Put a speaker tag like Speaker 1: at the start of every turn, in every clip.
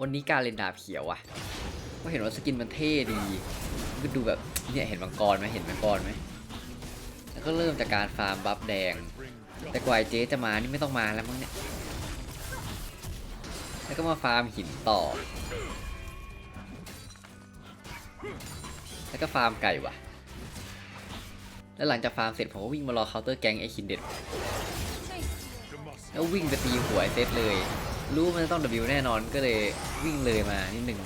Speaker 1: วันนี้การเล่นดาบเขียวอะก็เห็นว่าสกินมันเท่ดีก็ดูแบบเนี่ยเห็นมังกรไหมเห็นมังกรไหมแล้วก็เริ่มจากการฟาร์มบัฟแดง แต่กว่าเจ๊จะมานี่ไม่ต้องมาแล้วมั้งเนี่ยแล้วก็มาฟาร์มหินต่อ แล้วก็ฟาร์มไก่ว่ะ แล้วหลังจากฟาร์มเสร็จผมก็วิ่งมารอเคาน์เตอร์แกงไอคินเด็ด แล้ววิ่งไปตีหัวไอเซตเลย รู้มันจะต้อง W แน่นอนก็เลยวิ่งเลยมานิดหนึ่ง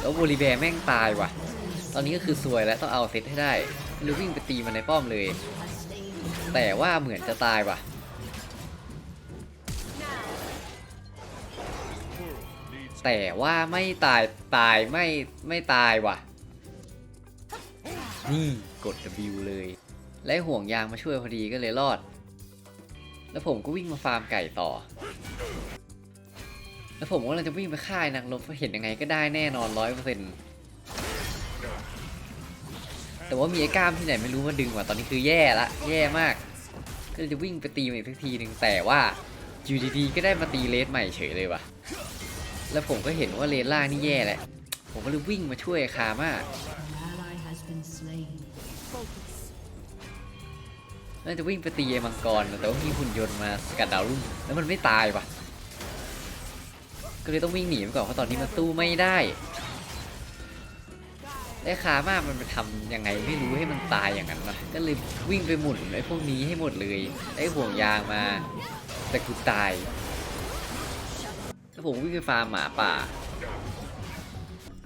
Speaker 1: แล้วโบลิแบร์แม่งตายว่ะ ตอนนี้ก็คือซวยแล้วต้องเอาเซตให้ได้เลยวิ่งไปตีมันในป้อมเลย แต่ว่าเหมือนจะตายว่ะแต่ว่าไม่ตายตายไม่ไม่ตายว่ะ นี่กด W เลย และห่วงยางมาช่วยพอดีก็เลยรอด แล้วผมก็วิ่งมาฟาร์มไก่ต่อ แล้วผมก็กำลังจะวิ่งไปฆ่านักรบเห็นยังไงก็ได้แน่นอนร้อยเปอร์เซ็นต์แต่ว่ามีไอ้กล้ามที่ไหนไม่รู้มาดึงว่ะตอนนี้คือแย่ละแย่มาก ก็เลยจะวิ่งไปตีมันอีกสักทีหนึ่งแต่ว่าอยู่ดีๆก็ได้มาตีเลสใหม่เฉยเลยว่ะ แล้วผมก็เห็นว่าเลนล่างนี่แย่แหละ ผมก็เลยวิ่งมาช่วยคาม่าน่าจะวิ่งไปตีไอ้มังกรแต่ว่ามีหุ่นยนต์มาสกัดดาวรุ่งแล้วมันไม่ตายว่ะ ก็เลยต้องวิ่งหนีไปก่อนเพราะตอนนี้มันสู้ไม่ได้และคามามันไปทำยังไงไม่รู้ให้มันตายอย่างนั้นวะก็เลยวิ่งไปหมุนไอ้พวกนี้ให้หมดเลยไอ้ห่วงยางมา แต่กูตายแล้วผมวิ่งไปฟาร์มหมาป่า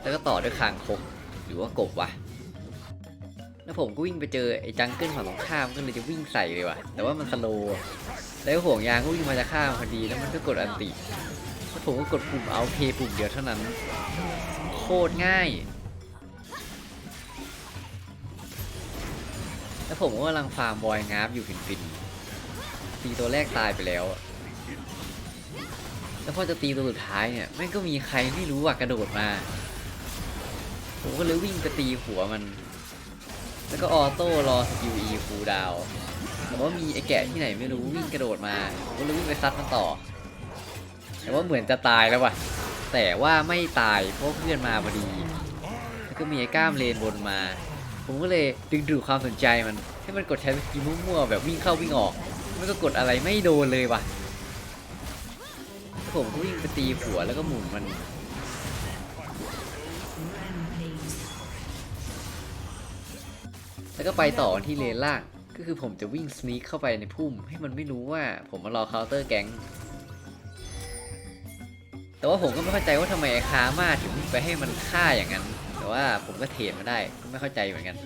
Speaker 1: แล้วก็ต่อด้วยคางคกหรือว่ากบวะแล้วผมก็วิ่งไปเจอไอ้จังเกิลฝั่งตรงข้ามก็เลยจะวิ่งใส่เลยว่ะ แต่ว่ามันสโลว์แล้วห่วงยางก็วิ่งมาจะข้ามพอดีแล้วมันก็กดอันติ ผมก็กดปุ่มเอาเพปุ่มเดียวเท่านั้น โคตรง่าย แล้วผมก็กำลังฟาร์มบอยงาฟอยู่ฟินๆตีตัวแรกตายไปแล้ว แล้วพอจะตีตัวสุดท้ายเนี่ยแม่งก็มีใครไม่รู้ว่ากระโดดมา ผมก็เลยวิ่งไปตีหัวมัน แล้วก็ออโต้รอสกิล E ฟูลดาวแต่ว่ามีไอแกะที่ไหนไม่รู้วิ่งกระโดดมาผมก็เลยวิ่งไปซัดมันต่อ แต่ว่าเหมือนจะตายแล้วว่ะ แต่ว่าไม่ตายเพราะเพื่อนมาพอดี แล้วก็มีไอ้กล้ามเลนบนมา ผมก็เลยดึงดูดความสนใจมัน ให้มันกดใช้สกิลมั่วๆแบบวิ่งเข้าวิ่งออก มันก็กดอะไรไม่โดนเลยว่ะแล้วผมก็วิ่งไปตีหัวแล้วก็หมุนมันแล้วก็ไปต่อที่เลนล่าง ก็คือผมจะวิ่งสนีคเข้าไปในพุ่ม ให้มันไม่รู้ว่าผมมารอเคาน์เตอร์แก๊ง แต่ว่าผมก็ไม่เข้าใจว่าทำไมไอ้คามาถึงไปให้มันฆ่าอย่างนั้น แต่ว่าผมก็เทรดมาได้ก็ไม่เข้าใจเหมือนกัน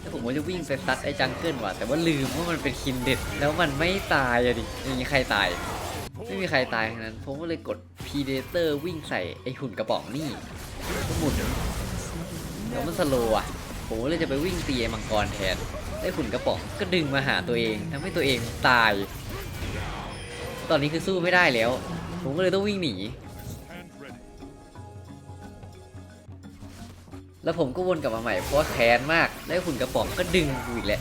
Speaker 1: แล้วผมก็จะวิ่งไปซัดไอ้จังเกิลว่ะแต่ว่าลืมว่ามันเป็นคินเด็ด แล้วมันไม่ตายอะดิไม่มีใครตาย ไม่มีใครตายทั้งนั้น ผมก็เลยกดพีเดเตอร์วิ่งใส่ไอ้หุ่นกระป๋องนี่ก็หมุนแล้วมันสโลว์อะผมเลยจะไปวิ่งตีไอมังกรแทนไอ้หุ่นกระป๋องก็ดึงมาหาตัวเองทำให้ตัวเองตาย ตอนนี้คือสู้ไม่ได้แล้ว ผมก็เลยต้องวิ่งหนี แล้วผมก็วนกลับมาใหม่เพราะแค้นมาก แล้วไอ้หุ่นกระป๋องก็ดึงกูอีกแหละ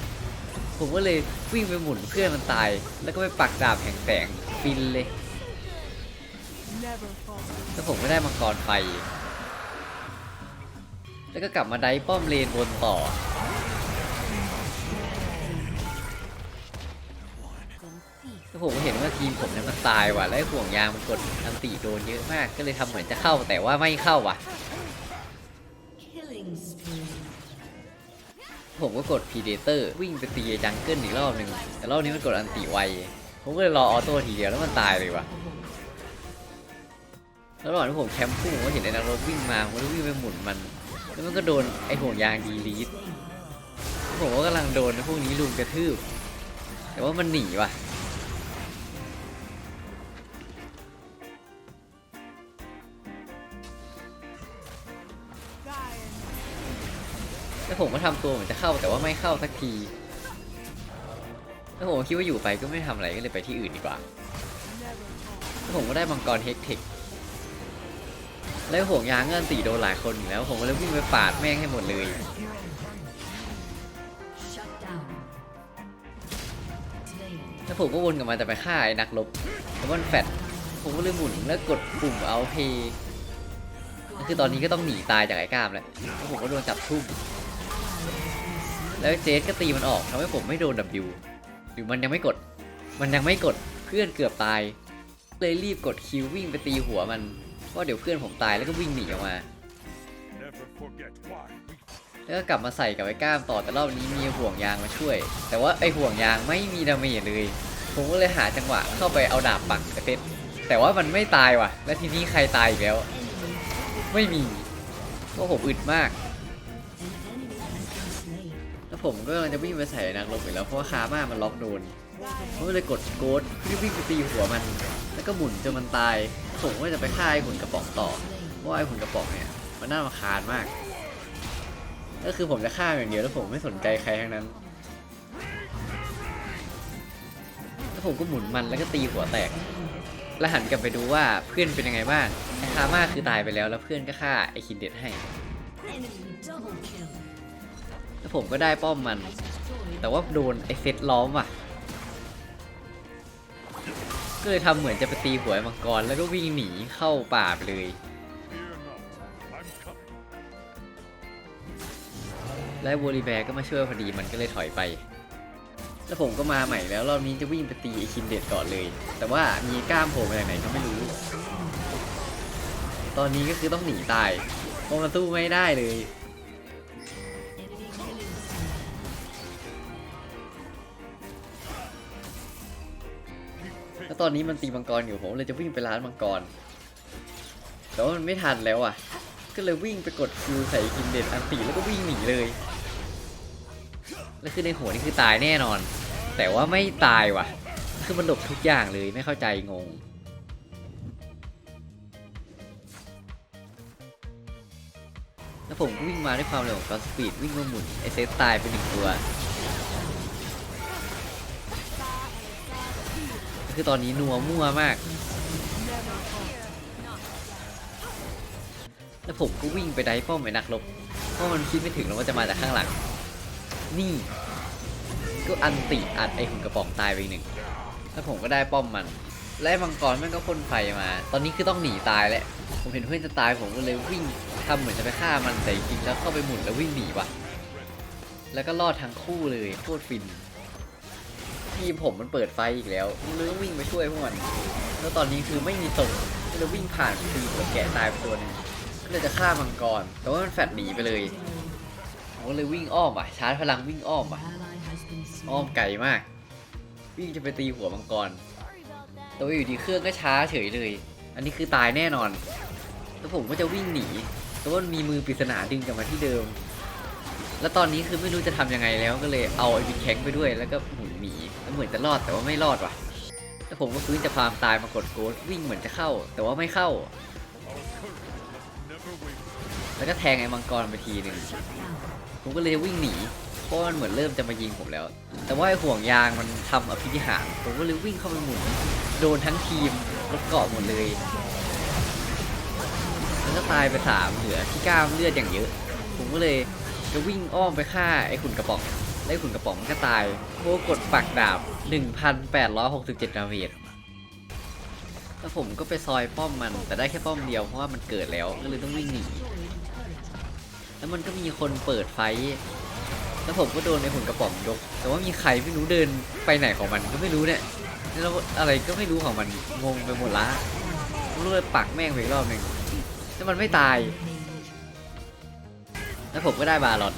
Speaker 1: ผมก็เลยวิ่งไปหมุนเพื่อนมันตาย แล้วก็ไปปักดาบแห่งแสงฟินเลย แล้วผมก็ได้มังกรไฟ แล้วก็กลับมาได้ป้อมเลนบนต่อ แล้วผมก็เห็นว่าทีมผมเนี่ยมันตายว่ะแล้วไอ้ห่วงยางมันกดอันติโดนเยอะมาก ก็เลยทำเหมือนจะเข้าแต่ว่าไม่เข้าว่ะ
Speaker 2: Killing spree.
Speaker 1: ผมก็กด Predator วิ่งไปตีไอ้จังเกิลอีกรอบหนึ่งแต่รอบนี้มันกดอันติไว ผมก็เลยรอออโต้ทีเดียวแล้วมันตายเลยว่ะแล้วระหว่างที่ผมแคมป์พุ่งผมก็เห็นไอ้นักรบวิ่งมาผมก็เลยวิ่งไปหมุนมัน แล้วมันก็โดนไอ้ห่วงยางดีลีดผมก็กำลังโดนไอ้พวกนี้ลุมกระทืบ แต่ว่ามันหนีว่ะ แล้วผมก็ทำตัวเหมือนจะเข้าแต่ว่าไม่เข้าสักที แล้วผมคิดว่าอยู่ไปก็ไม่ทำอะไรก็เลยไปที่อื่นดีกว่า แล้วผมก็ได้มังกรเฮกเทคแล้วห่วงยางเงินตีโดนหลายคนอยู่แล้ว ผมก็เลยวิ่งไปปาดแม่งให้หมดเลยแล้วผมก็วนกลับมาจะไปฆ่าไอ้นักรบแต่ว่ามันแฟดผผมก็เลยหมุนแล้วกดปุ่มเอาเพย์คือตอนนี้ก็ต้องหนีตายจากไอ้กล้ามแล้วแล้วผมก็โดนจับทุ่ม แล้วเจสก็ตีมันออกทำให้ผมไม่โดน W หรือมันยังไม่กด มันยังไม่กดเพื่อนเกือบตาย เลยรีบกดคิววิ่งไปตีหัวมันเพราะเดี๋ยวเพื่อนผมตายแล้วก็วิ่งหนีออกมา แล้วก็กลับมาใส่กับไอ้ก้ามต่อแต่รอบนี้มีห่วงยางมาช่วย แต่ว่าไอ้ห่วงยางไม่มีดาเมจเลย ผมก็เลยหาจังหวะเข้าไปเอาดาบปักกระเซ็ตแต่ว่ามันไม่ตายว่ะ และทีนี้ใครตายอีกแล้ว ไม่มีเพราะผมอึดมาก แล้วผมก็กำลังจะวิ่งไปใส่นักลบอยู่แล้วเพราะว่าคาม่ามันล็อกโดนผมก็เลยกดโกดรีบวิ่งไปตีหัวมัน แล้วก็หมุนจนมันตายผมก็จะไปฆ่าไอ้หุ่นกระป๋องต่อเพราะว่าไอ้หุ่นกระป๋องเนี่ยมันน่ารำคาญมาก ก็คือผมจะฆ่าอย่างเดียวแล้วผมไม่สนใจใครทั้งนั้นแล้วผมก็หมุนมันแล้วก็ตีหัวแตกแล้วหันกลับไปดูว่าเพื่อนเป็นยังไงบ้างไอ้คาม่าคือตายไปแล้วแล้วเพื่อนก็ฆ่าไอ้คินเด็ดให้
Speaker 2: Enemy double kill.
Speaker 1: แล้วผมก็ได้ป้อมมัน แต่ว่าโดนไอเซตล้อมว่ะ ก็เลยทำเหมือนจะไปตีหัวไอ้มังกรแล้วก็วิ่งหนีเข้าป่าไปเลย และโวลีแบร์ก็มาช่วยพอดีมันก็เลยถอยไป แล้วผมก็มาใหม่แล้วรอบนี้จะวิ่งไปตีไอคินเด็ดก่อนเลย แต่ว่ามีกล้ามโผล่มาจากไหนก็ไม่รู้ ตอนนี้ก็คือต้องหนีตายเพราะมันสู้ไม่ได้เลย แล้วตอนนี้มันตีมังกรอยู่ผมเลยจะวิ่งไปร้านมังกร แต่ว่ามันไม่ทันแล้วอะ ก็เลยวิ่งไปกดคิวใส่คินเด็ดอันตีแล้วก็วิ่งหนีเลย แล้วคือในหัวนี่คือตายแน่นอน แต่ว่าไม่ตายว่ะ คือมันหลบทุกอย่างเลยไม่เข้าใจงงแล้วผมก็วิ่งมาด้วยความเร็วของกอสปีดวิ่งมาหมุนไอเซตตายไปหนึ่งตัว คือตอนนี้นัวมั่วมาก แล้วผมก็วิ่งไปได้ป้อมไอ้นักรบเพราะมันคิดไม่ถึงแล้วว่าจะมาจากข้างหลัง นี่ ก็อันติอัดไอ้หุ่นกระป๋องตายไปหนึ่ง แล้วผมก็ได้ป้อมมัน และมังกรม่งก็พ่นไฟมา ตอนนี้คือต้องหนีตายแล้ว ผมเห็นเพื่อนจะตายผมก็เลยวิ่งทำเหมือนจะไปฆ่ามันแต่จริงแล้วเข้าไปหมุนแล้ววิ่งหนีว่ะ แล้วก็รอดทั้งคู่เลยโคตรฟิน ทีมผมมันเปิดไฟอีกแล้วเลยต้องวิ่งไปช่วยพวกมัน แล้วตอนนี้คือไม่มีตกก็เลยวิ่งผ่านคือแกะตายไปตัวนึงก็เลยจะฆ่ามังกร แต่ว่ามันแฟดหนีไปเลยผมก็เลยวิ่งอ้อมอะชาร์จพลังวิ่งอ้อมอะ อ้อมไกลมาก วิ่งจะไปตีหัวมังกร แต่ว่าอยู่ดีเครื่องก็ช้าเฉยเลย อันนี้คือตายแน่นอน แล้วผมก็จะวิ่งหนี แต่ว่ามันมีมือปริศนาดึงกลับมาที่เดิม แล้วตอนนี้คือไม่รู้จะทำยังไงแล้วก็เลยเอาไอ้บิ๊กแข็งไปด้วย แล้วก็หุ หนีแล้วเหมือนจะรอดแต่ว่าไม่รอดว่ะแล้วผมก็ฟื้นจะพามตายมากดโกดวิ่งเหมือนจะเข้า แต่ว่าไม่เข้า แล้วก็แทงไอ้มังกรไปทีหนึ่งผมก็เลยวิ่งหนีเพราะมันเหมือนเริ่มจะมายิงผมแล้ว แต่ว่าไอ้ห่วงยางมันทำอภินิหารผมก็เลยวิ่งเข้าไปหมุนโดนทั้งทีมรถเกาะหมดเลยแล้วก็ตายไปสามเหลือที่ก้ามเลือดอย่างเยอะ ผมก็เลยจะวิ่งอ้อมไปฆ่าไอ้ขุนกระป๋อง ไอ้ขุนกระป๋องมันก็ตายเพราะว่ากดปักดาบ 1,867ดาเมจแล้วผมก็ไปซอยป้อมมัน แต่ได้แค่ป้อมเดียวเพราะว่ามันเกิดแล้วก็เลยต้องวิ่งหนี แล้วมันก็มีคนเปิดไฟ แล้วผมก็โดนในหุ่นกระป๋องยก แต่ว่ามีใครไม่รู้เดินไปไหนของมันก็ไม่รู้เนี่ย แล้วอะไรก็ไม่รู้ของมันงงไปหมดละผมเลยปักแม่งไปอีกรอบหนึ่งแล้วมันไม่ตาย แล้วผมก็ได้บาลอน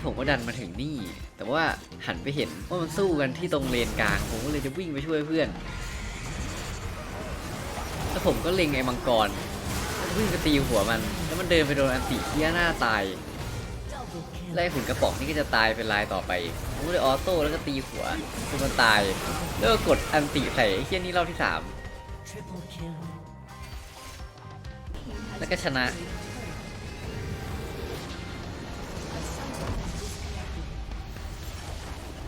Speaker 1: แล้วผมก็ดันมาถึงนี่ แต่ว่าหันไปเห็นว่ามันสู้กันที่ตรงเลนกลาง ผมก็เลยจะวิ่งไปช่วยเพื่อน แล้วผมก็เล็งไอ้มังกรวิ่งไปตีหัวมัน แล้วมันเดินไปโดนอันติเฮียหน้าตายไล่หุ่นกระป๋องนี่ก็จะตายเป็นลายต่อไปผมก็เลยออโต้แล้วก็ตีหัวจนมันตาย แล้วก็กดอันติใส่ไอ้เฮียนี่รอบที่สามแล้วก็ชนะ